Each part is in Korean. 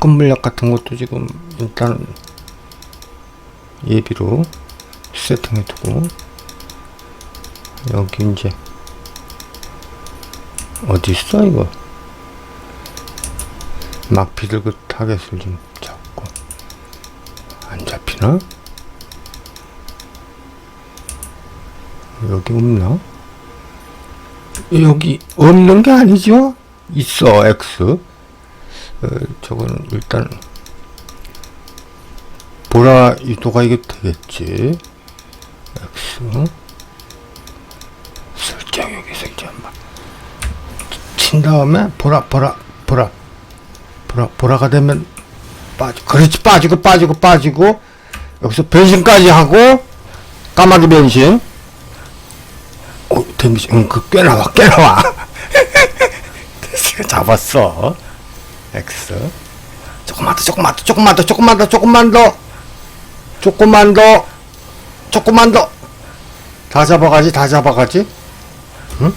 접근 물약 같은 것도 지금 일단 예비로 세팅해 두고 여기 이제 어디 있어 이거 막피들 그 타겟을 좀 잡고 안 잡히나? 여기 없나? 여기 없는 게 아니죠? 있어 X 어, 저거는 일단 보라 유도가 이게 되겠지? X 설정 여기서 이제 한번 친 다음에 보라 보라 보라. 보라 보라가 되면 빠지 그렇지 빠지고 빠지고 빠지고 여기서 변신까지 하고 까마귀 변신. 어 데미지 응그 꽤 나와 꽤 나와. 잡았어 X. 조금만 더 조금만 더 조금만 더 조금만 더 조금만 더. 조금만 더. 조금만 더. 다 잡아가지 다 잡아가지? 응?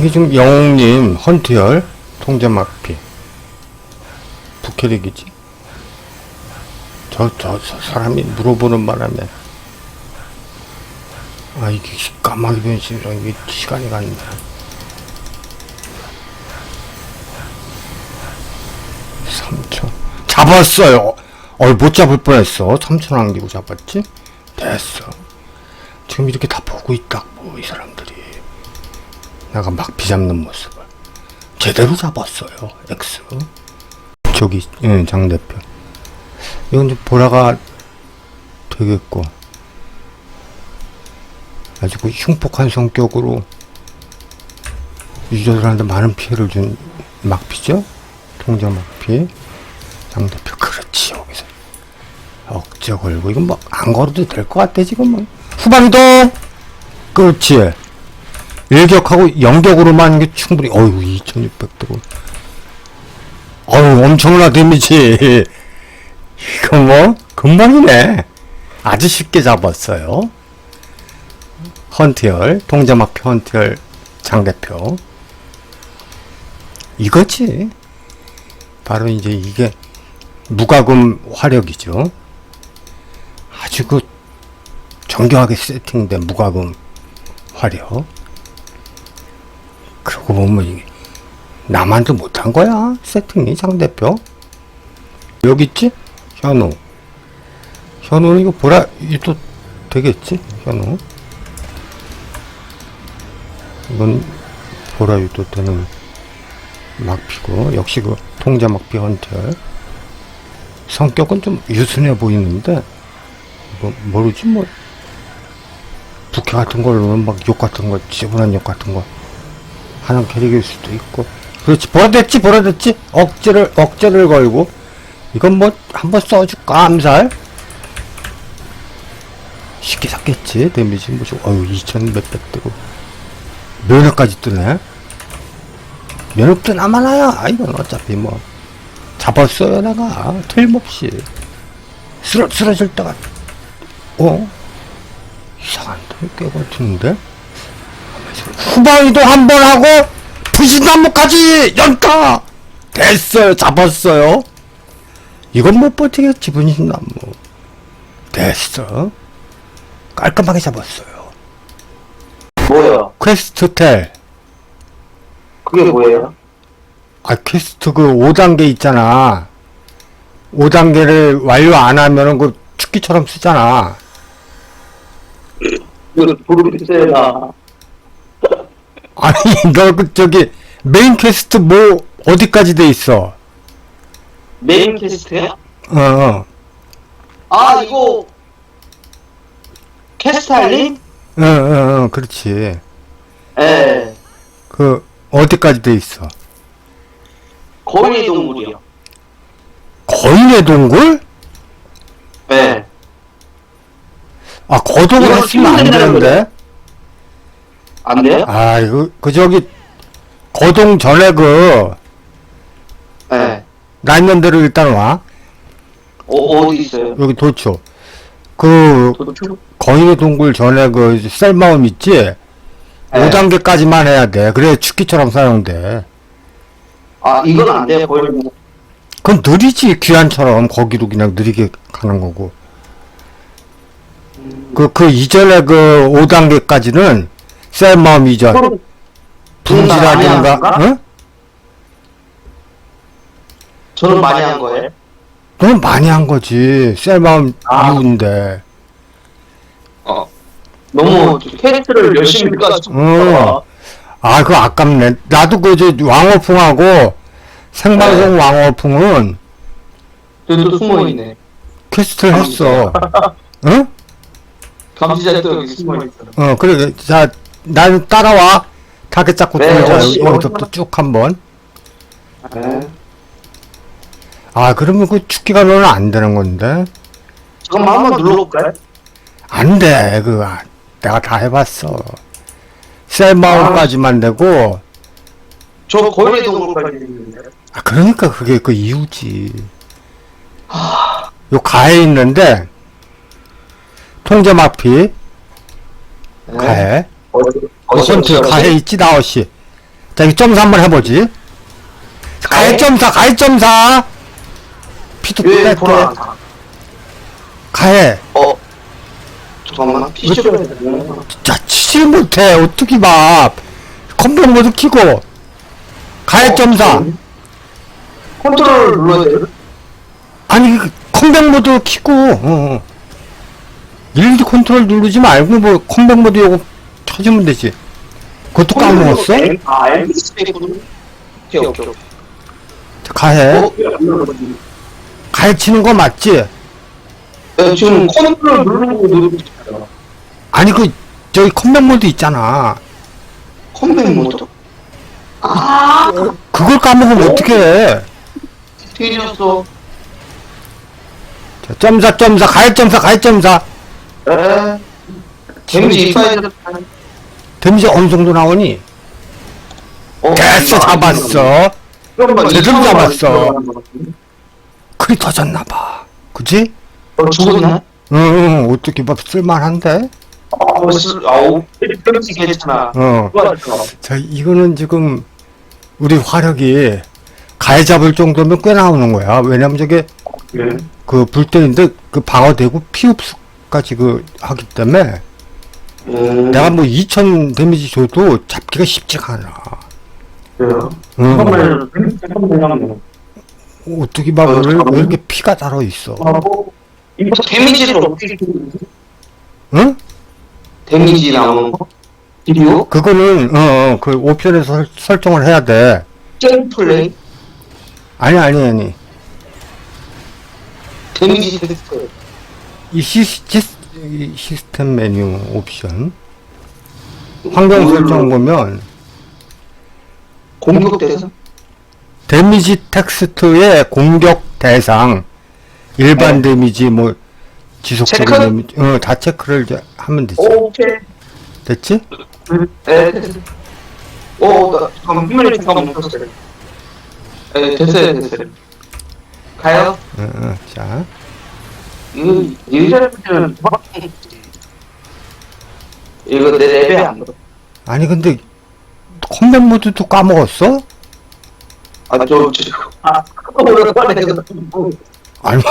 이게 지금 영웅님 헌트열 통제 막피. 부캐릭이지? 저, 저, 저 사람이 물어보는 바람에. 아 이게 까마귀 변신이랑 이게 시간이 갔네 삼천 잡았어요. 어못 잡을 뻔했어. 삼천 안기고 잡았지? 됐어. 지금 이렇게 다 보고 있다고 이 사람들 이 내가 막비 잡는 모습을. 제대로 잡았어요 X. 저기 예, 장 대표. 이건 좀 보라가 되겠고. 아주 그 흉폭한 성격으로 유저들한테 많은 피해를 준 막피죠? 통제 막피. 장 대표 그렇지 여기서. 억제 걸고. 이건 뭐 안 걸어도 될 것 같아 지금은. 후반도 그렇지 일격하고 영격으로만 게 충분히 어휴 2600도로 어휴 엄청나 데미지. 이거 뭐 금방이네. 아주 쉽게 잡았어요. 헌티얼 동자마표 헌티얼 장대표. 이거지. 바로 이제 이게 무과금 화력이죠. 아주 그 정교하게 세팅된 무과금 화력 그러고 보면 나만도 못한 거야 세팅이 장대표. 여기 있지? 현우. 현우는 이거 보라 이또 되겠지 현우? 이건 보라 유도 되는 막피고 역시 그 통자 막피 헌터 성격은 좀 유순해 보이는데 뭐 모르지 뭐. 부캐 같은 걸로는 막 욕 같은 거 지분한 욕 같은 거 하는 캐릭일 수도 있고. 그렇지. 보라됐지 보라됐지? 억지를 억지를 걸고. 이건 뭐 한번 써줄까 암살. 쉽게 샀겠지? 데미지 뭐 좀- 어휴 2000 몇백 뜨고. 면역까지 뜨네. 면역 뜨나 마나야. 이건 어차피 뭐 잡았어요 내가. 틀림없이. 쓰러, 쓰러질 때가 어? 이상한데? 꽤 같은데 후방이도 한 번 하고 부신나무까지 연타 됐어요 잡았어요 이건 못 버티겠지 분신나무 됐어 깔끔하게 잡았어요 뭐야? 퀘스트 텔 그게 뭐예요? 아, 퀘스트 그 5단계 있잖아. 5단계를 완료 안 하면은 그 축기처럼 쓰잖아. 이거 브루피스나 아니, 너 그, 저기, 메인 퀘스트 뭐, 어디까지 돼 있어? 메인 캐스트야? 어, 어, 아 이거 캐스트 할림? 어, 어, 어, 그렇지. 예. 그, 어디까지 돼 있어? 거인의 동물이요. 거인의 동굴? 예. 아, 거동을 이거 했으면 안 되는데? 안 돼요? 아, 이거, 그, 저기, 거동 전에 그, 네. 나 있는 대로 일단 와. 어, 어디 있어요? 여기 도초. 그, 도초? 거인의 동굴 전에 그, 셀마음 있지? 네. 5단계까지만 해야 돼. 그래, 축기처럼 사용돼. 아, 이건 안 돼요. 거의 뭐. 그건 느리지, 귀환처럼. 거기도 그냥 느리게 가는 거고. 그, 그 이전에 그 5단계까지는 셀마음 이전. 음, 분지라든가, 많이 응? 저는 많이 한 거예요. 너무 많이 한 거지. 셀마음 아. 이후인데. 어. 너무 캐릭터를 열심히 까서 어. 아, 그거 아깝네. 나도 그, 저, 왕호풍하고 생방송 왕호풍은 또 숨어 있네. 퀘스트를 했어. 응? 감시자 또 여기 숨어 있어. 어, 그래. 자, 난 따라와. 타겟 잡고 네. 여기서부터 쭉 한번. 네. 아, 그러면 그 축기가 너는 안 되는 건데. 잠깐만 한번 눌러볼까요? 안 돼. 그, 아, 내가 다 해봤어. 셀 마운까지만 되고, 저 거인의 동굴까지 있는데. 아, 그러니까 그게 그 이유지. 요 가해 있는데, 통제 마피, 네. 가해. 어선트 가해 있지, 나엇이. 자, 이 점사 한번 해보지. 가해? 점사, 가해 점사! 피도 왜 뺄게. 돌아? 가해. 어. 잠깐만. 피쇼를 자, 치질 못해. 어떻게 봐. 컴퓨터 모두 키고. 가해 점사. 컨트롤 눌러야 돼요? 아니, 그 컴백 모드 키고, 어, 어. 일일이 컨트롤 누르지 말고, 뭐, 컴백 모드 요거 쳐주면 되지. 그것도 까먹었어? 아. 오케이, 오케이. 가해. 어? 가해 치는 거 맞지? 네, 지금 컨트롤 누르고 누르고. 아니, 그, 저기 컴백 모드 있잖아. 컴백 모드? 아, 그걸 까먹으면 어떡해. 뒤졌어. 자, 점사, 점사, 가해 점사, 가해 점사. 에. 데미지 이파이드. 데미지 어느 정도 나오니? 어, 됐어, 잡았어. 잠깐만, 거 잡았어. 크리 터졌나봐. 그지? 어, 죽었나? 응, 응, 어떻게 봐, 쓸만한데? 어, 쓰, 아우, 데미지 괜찮아. 어. 좋았어. 자, 이거는 지금 우리 화력이 가해 잡을 정도면 꽤 나오는 거야. 왜냐면 저게 예. 그 불때인데 그 방어되고 피 흡수까지 그 하기 때문에 음, 내가 뭐 2000 데미지 줘도 잡기가 쉽지가 않아. 그래요. 응. 잠깐만요. 잠깐만요. 어떻게 봐, 왜, 왜 이렇게 피가 달아 있어? 하고, 이거 데미지를 어떻게 응? 데미지 나오는 거? 비디오? 그거는, 어, 어, 그 5편에서 설, 설정을 해야 돼. 게임 플레이? 아니, 아니, 아니. 데미지 테스트. 이 시 스, 이 시스템 메뉴 옵션. 환경 설정 보면 공격 대상? 데미지 텍스트의 공격 대상, 일반 네. 데미지, 뭐, 지속적인 체크? 데미지, 어, 다 체크를 이제 하면 되지. 오케이. 됐지? 네, 됐어요. 오, 나, 잠깐만, 화면이 잠깐 멈췄어요. 네, 됐어요, 됐어요. 가요? 어, 어, 자. 이거, 유저분들은 이거 내 랩에 안. 아니, 근데, 컴뱃 모드도 까먹었어? 아, 저, 저, 아, 이거. 아니,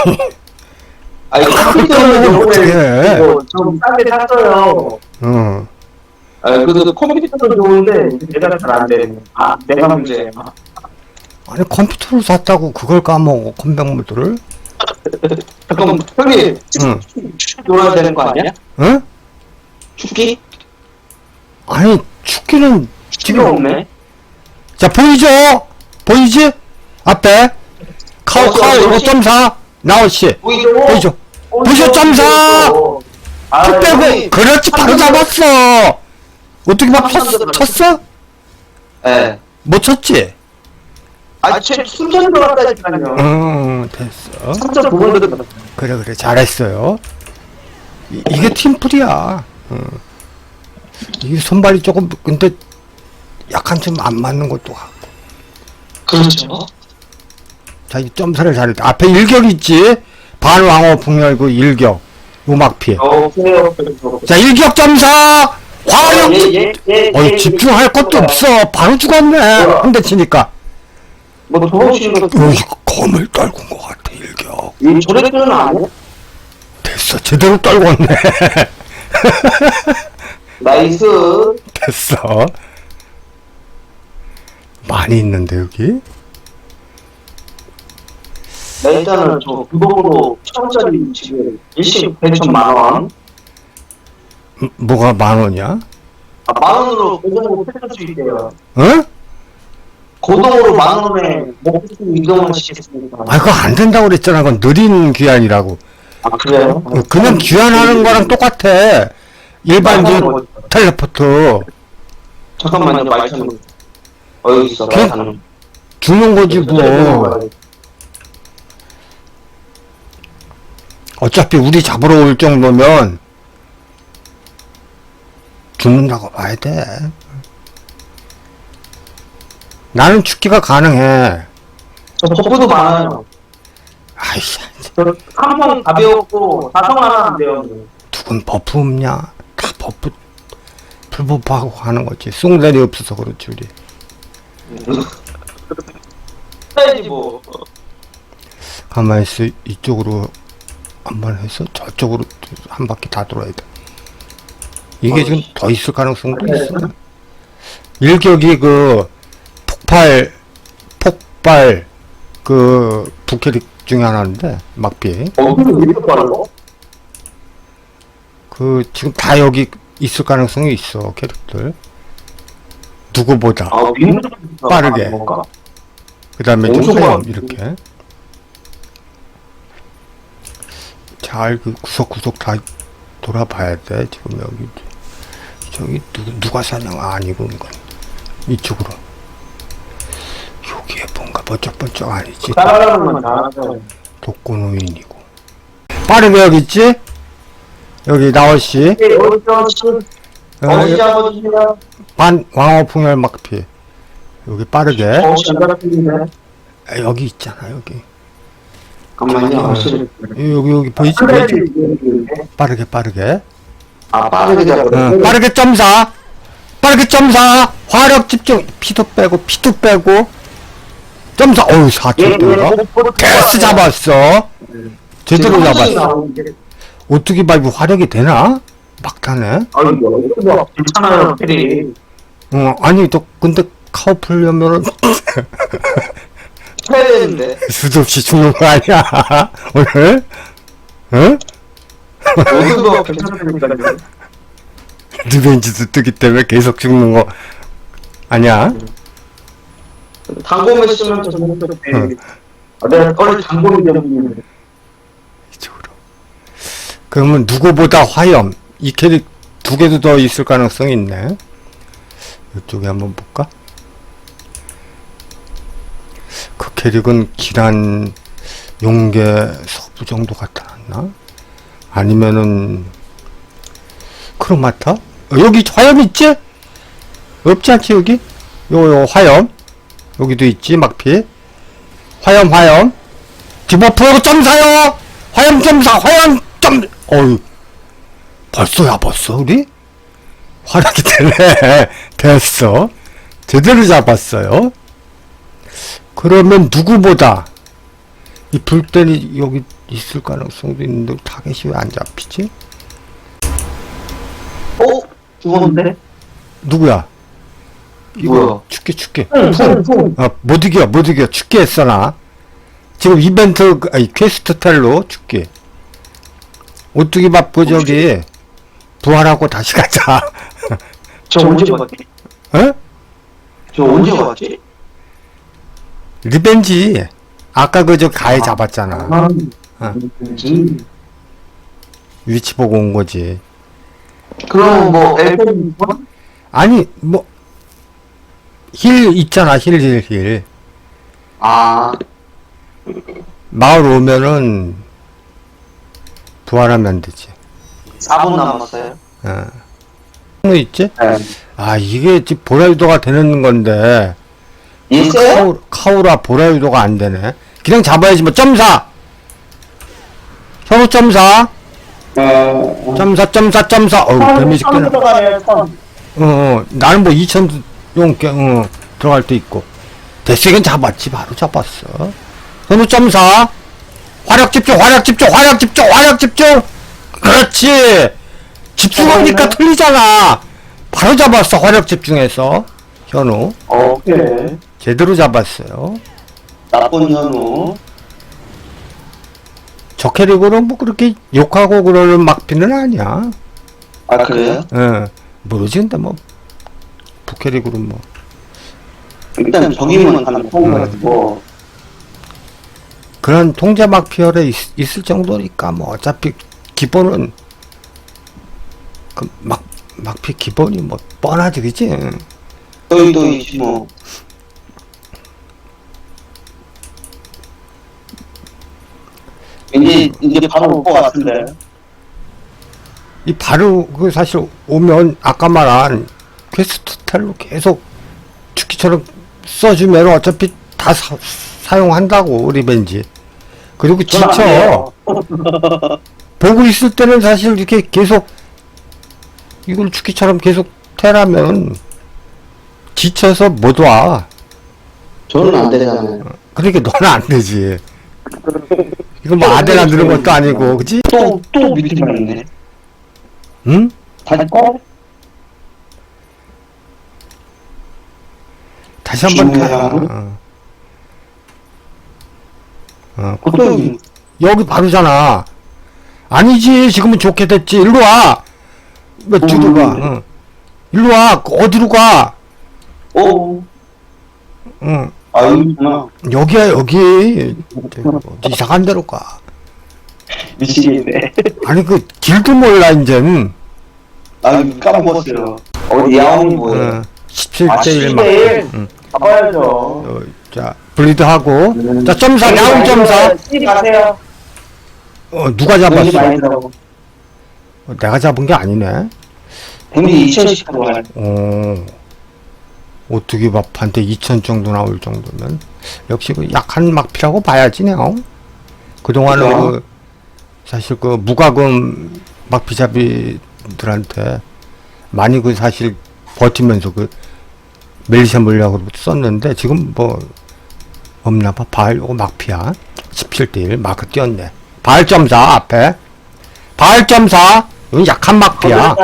아, 이거 컴퓨터는 어떡해. 요번에 이거 좀 싸게 샀어요. 어. 아, 그래도 컴퓨터도 좋은데, 내가 잘안 돼. 아, 내가 문제야. 아니, 컴퓨터를 샀다고 그걸 까먹어, 컴뱃 모드를? 잠깐만, 형님, 응. 놀아야 되는 거 아니야? 응? 축기? 아니, 축기는, 축기가 없네. 자, 보이죠? 보이지? 앞에? 카우, 어, 카우, 저, 이거 저, 점사. 나오씨. 보이죠? 보이죠? 보이죠? 점사! 아, 툭 빼고, 형님. 그렇지, 바로 잡았어! 어떻게 막 쳤, 쳤어? 예. 못 쳤지? 아, 제 순전 들어갔다니까요. 응, 됐어. 3.9번 들어갔다. 그래, 그래, 잘했어요. 이, 이게 팀플이야. 응. 이 손발이 조금 근데 약간 좀 안 맞는 것도 같고 그렇죠. 자, 이 점사를 잘했다. 앞에 일격 있지? 반왕호 풍열구 일격. 음악피. 어, 오케이, 오케이, 오케이. 자, 일격 점사! 화력! 예, 예, 예, 예, 집중할 예. 것도 없어. 바로 죽었네. 한대 치니까. 뭐, 도망치는 거, 어이, 검을 떨군 것 같아, 일격. 이 조례표는 아니야? 됐어. 제대로 떨궜네. 나이스. 됐어. 많이 있는데, 여기? 나 일단은 저 불법으로 천원짜리 지금 일식 100천 원. 음, 뭐가 만 원이야? 아, 만 원으로 고동으로 패줄 수 있대요. 어? 고동으로 만 원에 먹고 이동을 시켰습니다. 아, 그거 안 된다고 그랬잖아. 그건 느린 귀환이라고. 아, 그래요? 어, 그냥 귀환하는 거랑 똑같아. 일반 저 뭐, 텔레포트. 잠깐만요, 말씀. 어디 있어, 걔- 말씀. 주는 거지, 뭐. 어차피 우리 잡으러 올 정도면 죽는다고 봐야 돼. 나는 죽기가 가능해. 저 버프도 많아요. 아이씨, 저 한번 가벼웠고, 다성 하나 안 돼요. 누군 버프 없냐? 다 버프, 불버프하고 하는 거지. 쑥날이 없어서 그렇지, 우리. 해야지, 뭐. 가만히 있어. 이쪽으로 한 번 해서 저쪽으로 한 바퀴 다 돌아야 돼. 이게 지금 더 있을 가능성도 있어. 일격이 그 폭발, 폭발 그 부캐릭 중에 하나인데 막비. 어, 이렇게 빨라? 그 지금 다 여기 있을 가능성이 있어 캐릭들. 누구보다. 아, 빠르게. 그 다음에 좀 엄청? 이렇게 잘 그 구석구석 다 돌아봐야 돼 지금 여기 저기 누, 누가 사냥 아니고 이건 이쪽으로 번쩍번쩍 아니지 따라가는 건 잘하죠. 독고노인이고. 빠르게 여기 있지? 여기 나월씨 네, 어디 잡아주세요? 반 왕호 풍열 막피. 여기 빠르게. 어, 잘. 아, 여기 있잖아 여기. 잠깐만요. 확실히. 여기 여기 보이지? 보이지? 빠르게 빠르게. 아, 빠르게 잡아. 응, 빠르게 점사. 빠르게 점사. 화력 집중. 피도 빼고 피도 빼고 점사 어우 예, 4초 들어 개스 잡았어 제대로 잡았어 어떻게 봐 이거 화력이 되나? 막타네 아이고, 뭐, 괜찮아요, 페리. 어 아니 또 근데 카우 풀려면은 해야 되는데. 수도 없이 죽는 거 아니야 오늘? 응? 모두가 괜찮으니까요. 리벤지도 뜨기 때문에 계속 죽는 거 아니야? 단검을 쓰면. 아, 내가 원래 단검이 되는 이쪽으로. 그러면 누구보다 화염 이 캐릭 두 개도 더 있을 가능성이 있네. 이쪽에 한번 볼까? 그 캐릭은 기란 용계 서부 정도 같지 않나? 아니면은 크로마타? 어, 여기 화염 있지? 없지 않지 여기? 요, 요 화염 여기도 있지 막피 화염 화염 디버프로 점사요! 화염 점사, 화염 점, 어유 벌써야, 벌써, 우리? 화력이 되네. 됐어. 제대로 잡았어요. 그러면 누구보다 이 불tên이 여기 있을 가능성도 있는데 타겟이 왜 안 잡히지? 어? 죽었는데? 누구야? 이거 뭐야? 죽게 죽게. 응, 응, 응. 아, 못 이겨, 못 이겨. 죽게 했어, 나. 지금 이벤트, 그- 아니, 퀘스트 텔로 죽게. 오뚜기 밥고 저기, 부활하고 다시 가자. 저 언제 봤지? 어? 저 언제 봤지? 리벤지. 아까 그저 가해 잡았잖아. 아, 어. 위치 보고 온 거지. 그럼 뭐 엘펜 아니, 뭐, 힐 있잖아, 힐, 힐, 힐. 아, 마을 오면은, 부활하면 되지. 4분 남았어요. 어. 뭐 있지? 네. 아 이게 지금 보라유도가 되는 건데 있어요? 카우, 카우라 보라유도가 안 되네. 그냥 잡아야지 뭐 점사. 현우 점사. 어, 점사 점사 점사. 어우 데미지 선 꽤나. 들어가네요, 선. 어, 어 나는 뭐 2천 용 어, 들어갈 때 있고. 대세겐 잡았지 바로 잡았어. 현우 점사. 화력 집중 화력 집중 화력 집중 화력 집중. 그렇지. 집중하니까 틀리잖아. 바로 잡았어 화력 집중해서 현우. 오케이. 제대로 잡았어요. 나쁜 현우. 저 캐릭으로 뭐 그렇게 욕하고 그러는 막피는 아니야. 아, 그래요? 예. 모르지, 근데 뭐, 부캐릭으로 뭐. 일단 적이면 하나 통과했고, 그런 통제 막피열에 있, 있을 정도니까 뭐, 어차피 기본은, 그, 막, 막피 기본이 뭐, 뻔하지, 그지? 또이 또 있지, 뭐. 이제, 이제 바로 올 것 같은데. 이 바로, 그 사실 오면, 아까 말한 퀘스트 스타일로 계속 죽기처럼 써주면 어차피 다 사, 사용한다고, 리벤지. 그리고 지쳐. 보고 있을 때는 사실 이렇게 계속 이걸 죽기처럼 계속 테라면 지쳐서 못 와. 저는 안 되잖아요. 그러니까 너는 안 되지. 이거 뭐 아대나 누는 것도 아니고, 그지? 또, 또 밑에만 있네. 응? 다시 꺼? 다시 한번. 어. 어, 또, 여기 바로잖아. 아니지, 지금은 좋게 됐지. 일로 와. 왜 뒤로 가? 음. 응. 일로 와. 어디로 가? 오, 응. 아, 여기구나. 여기야, 여기. 뭐 이상한 데로 가. 미치겠네. 아니 그 길도 몰라 이제는 아, 까먹었어요. 어디 야옹이 뭐예요? 어, 17대 아, 1 막. 17대1. 응. 가봐야죠. 어, 자 블리드 하고 자 점사 야옹 점사 씨 가세요. 어, 누가 돈이 잡았어? 많이 들어가고. 어, 내가 잡은 게 아니네. 데미지 2천씩 들어가요. 어 어떻게 밥한테 2천 정도 나올 정도면 역시 그 약한 막피라고 봐야지 내가. 그동안은 그죠? 그 사실 그 무과금 막피잡이들한테 많이 그 사실 버티면서 그 멜리샤 물약으로 썼는데 지금 뭐 없나 봐. 바알 요거 막피야. 17대1 마크 띄었네. 바알 점사 앞에. 바알 점사. 이건 약한 막피야.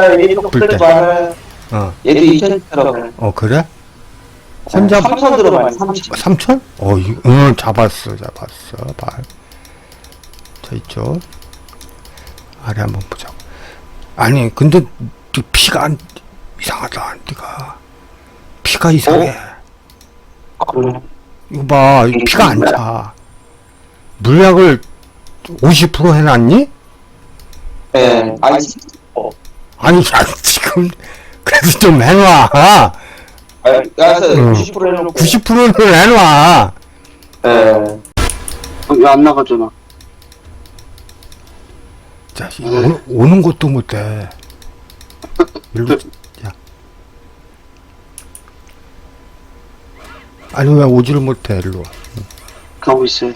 불 때. 어. 얘도 2천 들어가요. 어 그래? 혼자 3천 들어가요. 3천. 3천? 어, 이, 응, 잡았어, 잡았어, 발. 저 있죠. 아래 한번 보자고. 아니, 근데 네 피가 안, 이상하다, 네가. 피가 이상해. 이거 봐, 이 피가 안 차. 물약을 50% 해놨니? 예. 아니, 아니, 야, 지금, 그래도 좀 해놔. 그래서 응. 90% 해놓고. 90%는 해놔. 예. 왜안 나가잖아. 자, 이 오, 오는 것도 못해. 일로, 야. 아니, 왜 오지를 못해, 일로. 가고 있어요.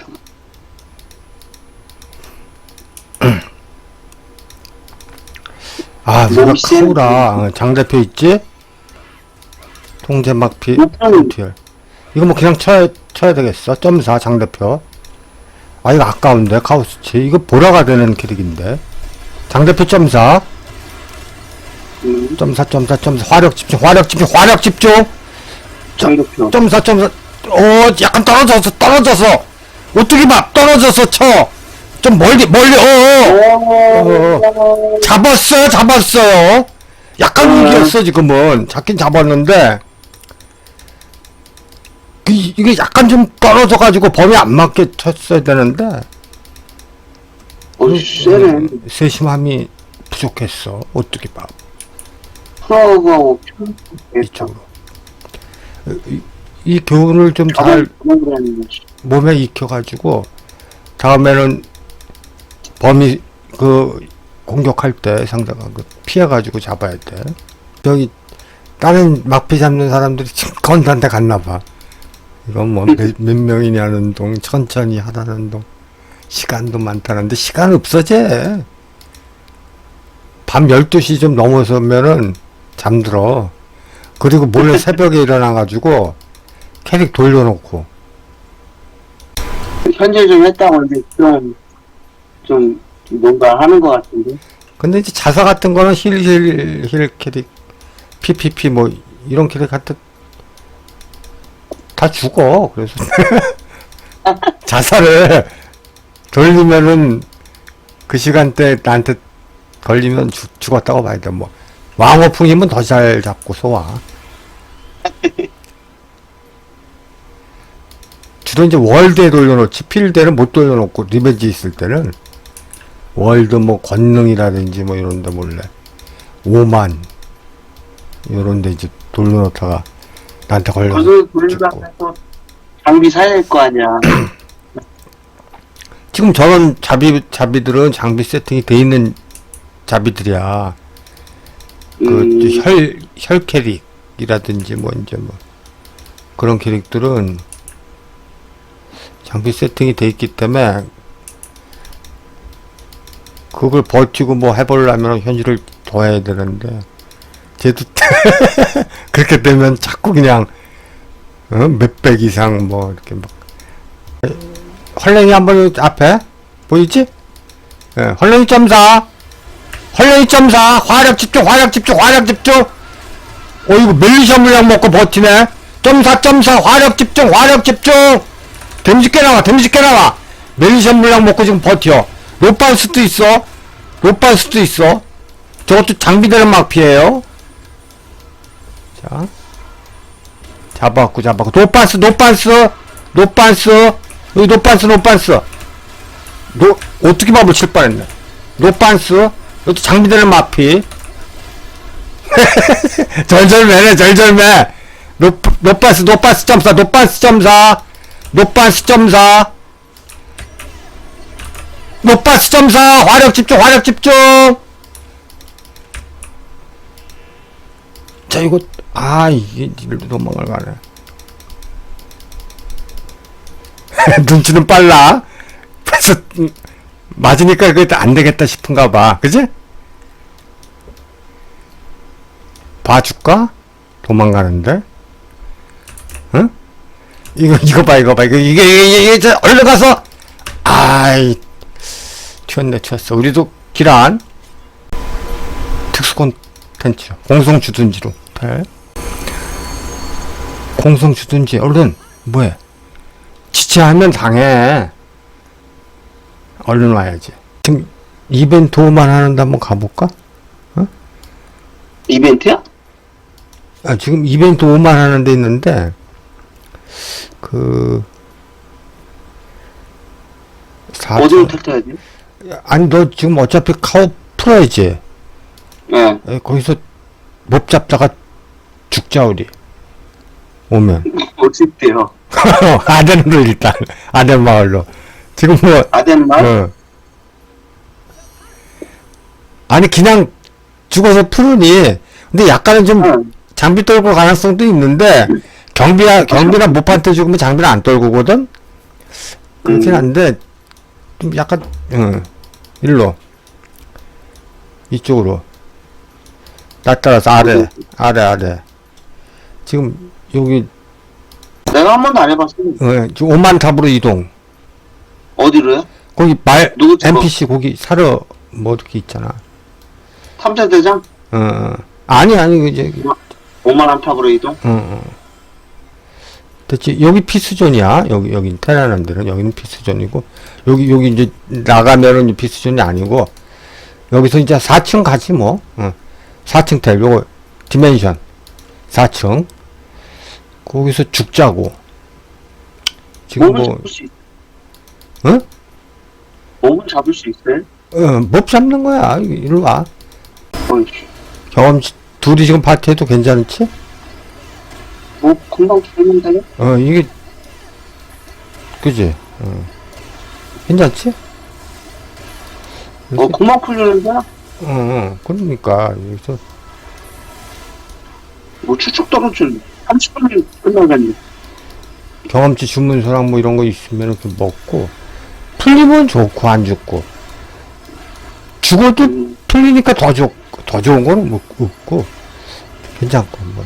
아, 너무 센- 카우라. 어, 장대표 있지? 통제 막피, 못하는- 듀얼. 이거 뭐 그냥 쳐야, 쳐야 되겠어. 점사, 장 대표. 아, 이거 아까운데, 카우스치. 이거 보라가 되는 캐릭인데. 장 대표 점사. 음. 점사, 점사, 점사. 화력 집중, 화력 집중, 화력 집중! 장도표. 점사 점사. 어 약간 떨어져서 떨어져서. 어떻게 봐 떨어져서 쳐. 좀 멀리 멀리 어어. 어. 잡았어요 잡았어요. 약간 음. 위기였어 지금은. 잡긴 잡았는데. 그, 이게 약간 좀 떨어져 가지고 범위 안 맞게 쳤어야 되는데. 어, 쎄네. 세심함이 부족했어 어떻게 봐 프로하고 이쪽으로 이, 이 교훈을 좀 잘 몸에 익혀가지고 다음에는 범위 그 공격할 때 상대가 그 피해가지고 잡아야 돼. 여기 다른 막피 잡는 사람들이 지금 건단데 갔나 봐. 이건 뭐 몇 명이냐는 동 천천히 하라는 동 시간도 많다는데 시간 없어져. 밤 12시 좀 넘어서면은 잠들어. 그리고 몰래 새벽에 일어나가지고 캐릭 돌려놓고. 현질 좀 했다고 하는데 좀, 좀 뭔가 하는 것 같은데. 근데 이제 자사 같은 거는 힐 힐 힐 캐릭 PPP 뭐 이런 캐릭 같은 다 죽어. 그래서 자사를 돌리면은 그 시간대 나한테 걸리면 죽, 죽었다고 봐야 돼 뭐 왕호풍이면 더 잘 잡고 소화 주로 이제 월드에 돌려놓지 필드에는 못 돌려놓고 리벤지 있을 때는 월드 뭐 권능이라든지 뭐 이런 데 몰래 5만 요런데 이제 돌려놓다가 나한테 걸려서 죽고. 장비 사야 될 거 아니야. 지금 저런 자비 자비들은 장비 세팅이 돼 있는 자비들이야 음, 그 혈 혈 캐릭이라든지 뭐 이제 뭐 그런 캐릭들은 장비 세팅이 돼 있기 때문에 그걸 버티고 뭐 해보려면 현질을 더 해야 되는데 쟤도 그렇게 되면 자꾸 그냥 어? 몇백 이상 뭐 이렇게 막 헐랭이 한번 여기 앞에 보이지? 예, 헐랭이 점사 헐랭이 점사 화력 집중 화력 집중 화력 집중. 어이구 멜리셔 물량 먹고 버티네. 점사 점사 화력 집중 화력 집중. 꽤 나와 꽤 나와. 멜리셔 물량 먹고 지금 버텨. 로반스도 있어. 로반스도 있어. 저것도 장비되는 막 피해요. 자. 잡아갖고 잡아갖고. 노반스 노반스. 노반스. 여기 노반스 노반스. 노 어떻게 밥을 칠 뻔했네. 노반스 이것도 장비되는 마피. 절절매네 절절매. 노, 노반스 노반스 점사 노반스 점사. 노반스 점사. 노반스 점사. 화력 집중 화력 집중. 자 이거 아 이게 일도 도망을 가네. 눈치는 빨라. 그래서 음, 맞으니까 그게 안 되겠다 싶은가 봐. 그지? 봐줄까? 도망가는데? 응? 이거 이거 봐 이거 봐. 이거 이게 이게 이게 저 얼른 가서. 아이 튀었네 튀었어. 우리도 기란. 특수 콘텐츠. 공성 주둔지로. 돼 공성 주둔지. 얼른 뭐해? 지체하면 당해 얼른 와야지 지금 이벤트 오만 하는데 한번 가볼까? 이벤트야? 아, 지금 이벤트 5만 하는 데 있는데, 그, 사 어디로 탈퇴해야 돼? 아니, 너 지금 어차피 카우 풀어야지. 네. 에, 거기서 못 잡다가 죽자, 우리. 오면. 어쨌대요. 아덴으로 일단, 아덴 마을로. 지금 뭐, 아덴만? 어. 아니, 그냥 죽어서 풀으니, 근데 약간은 좀 응. 장비 떨고 가능성도 있는데 경비야 경비나 못판테 죽으면 장비는 안 떨구거든 그렇긴 음. 한데 좀 약간 응 일로 이쪽으로 나 따라서 아래 아래 아래 지금 여기 내가 한 번도 안 해봤어. 어, 지금 오만 탑으로 이동 어디로요? 거기 말 누구 찍어? NPC 거기 사러 뭐 이렇게 있잖아 탐사대장? 어, 어 아니 아니 그 저기 5만원 탑으로 이동? 어, 어. 됐지. 여기 피스존이야. 여기, 여기, 테라는 데는. 여기는 피스존이고, 여기, 여기 이제 나가면은 피스존이 아니고, 여기서 이제 4층 가지 뭐. 어. 4층 텔, 요거, 디멘션. 4층. 거기서 죽자고. 지금 뭐, 응? 몸은 잡을 수 있어요? 어, 못 잡는 거야. 이리 와. 어이, 경험, 둘이 지금 파티해도 괜찮지? 뭐 금방 죽는데? 어, 이게, 그지? 어. 괜찮지? 어 금방 풀리는데? 어, 어, 그러니까, 여기서, 뭐 추측 떨어지는 30분이 끝나가니 경험치 주문서랑 뭐 이런 거 있으면 그 먹고 풀리면 좋고 안 죽고. 죽어도 음, 풀리니까 더 좋, 더 좋은 뭐 없고 괜찮고 뭐